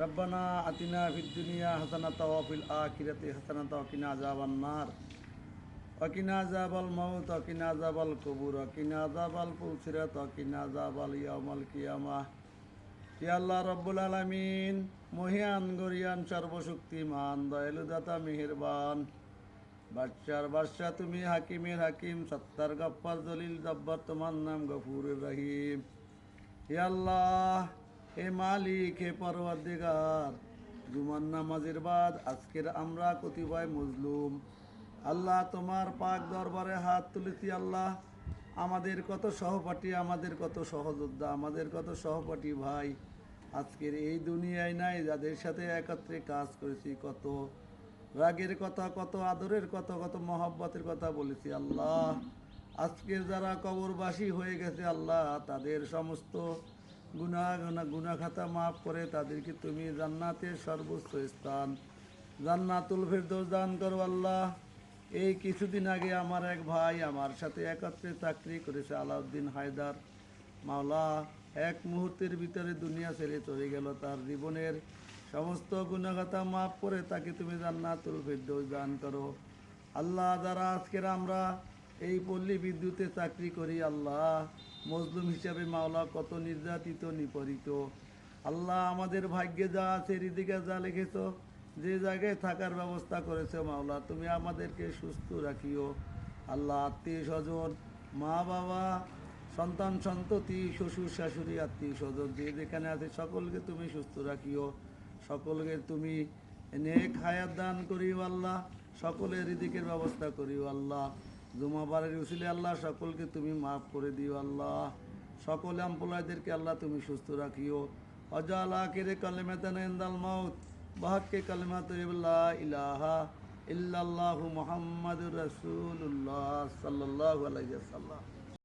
রব্বানা আতিনা ফিদ্দুনিয়া হাসানাতা ওয়াফিল আখিরাতি হাসানাতা ওয়াকিনা আযাবান নার। ওয়াকিনা আযাবাল মাউত ওয়াকিনা আযাবাল কবুর ওয়াকিনা আযাবাল পুলসিরাত ওয়াকিনা আযাবাল ইয়াউমাল কিয়ামাহ। হে আল্লাহ রব্বুল আলামিন, মহিয়ান, গরিয়ান, সর্বশক্তিমান দয়ালু দাতা মেহেরবান। বাদশার বাদশাহ তুমি হাকিমের হাকিম, সত্তার গপ্পার দলিল, জব্বার তোমার নাম গফুর রহিম। হে আল্লাহ হে মালিক, হে পরওয়ারদিগার, জুমার নামাজের বাদ আজকের আমরা কতিপয় মজলুম। আল্লাহ, তোমার পাক দরবারে হাত তুলেছি আল্লাহ। আমাদের কত সহপাঠী, আমাদের কত সহযোদ্ধা, আমাদের কত সহপাঠী ভাই। আজকের এই দুনিয়ায় নাই, যাদের সাথে একত্রে কাজ করেছি, কত রাগের কথা, কত আদরের কথা, কত মহব্বতের কথা বলেছি আল্লাহ। আজকের যারা কবরবাসী হয়ে গেছে আল্লাহ, তাদের সমস্ত গুণা গুণা খাতা মাফ করে তাদেরকে তুমি জান্নাতের সর্বোচ্চ স্থান, জান্নাতুল ফেরদৌস দান করো আল্লাহ। এই কিছুদিন আগে আমার এক ভাই আমার সাথে একত্রে চাকরি করেছে, আলাউদ্দিন হায়দার। মাওলা, এক মুহূর্তের ভিতরে দুনিয়া ছেড়ে চলে গেল, তার জীবনের সমস্ত গুণাগাতা মাফ করে তাকে তুমি জান্নাতুল ফেরদৌস দান করো। আল্লাহ, যারা আজকের আমরা এই পল্লী বিদ্যুতে চাকরি করি আল্লাহ। মজলুম হিসাবে মাওলা কত নির্যাতিত, নিপরিত। আল্লাহ আমাদের ভাগ্যে যা আছে হৃদিকে যা লিখেছো, যে জায়গায় থাকার ব্যবস্থা করেছ মাওলা, তুমি আমাদেরকে সুস্থ রাখিও। আল্লাহ আত্মীয় স্বজন, মা বাবা, সন্তান সন্ততি, শ্বশুর শাশুড়ি, আত্মীয় স্বজন, যে যেখানে আছে সকলকে তুমি সুস্থ রাখিও। সকলকে তুমি নেক হায়াত দান করিও আল্লাহ, সকলের রিদিকের ব্যবস্থা করিও আল্লাহ। জুমাবারের উসিলে আল্লাহ, সকলকে তুমি মাফ করে দিও আল্লাহ। সকল এমপ্লয়দেরকে আল্লাহ তুমি সুস্থ রাখিও। অজাল আখিরে কালেমাতান ইনদাল মাউত, বাহাক্কে কালেমাত লা ইলাহা ইল্লাল্লাহু মুহাম্মাদুর রাসূলুল্লাহ সাল্লাল্লাহু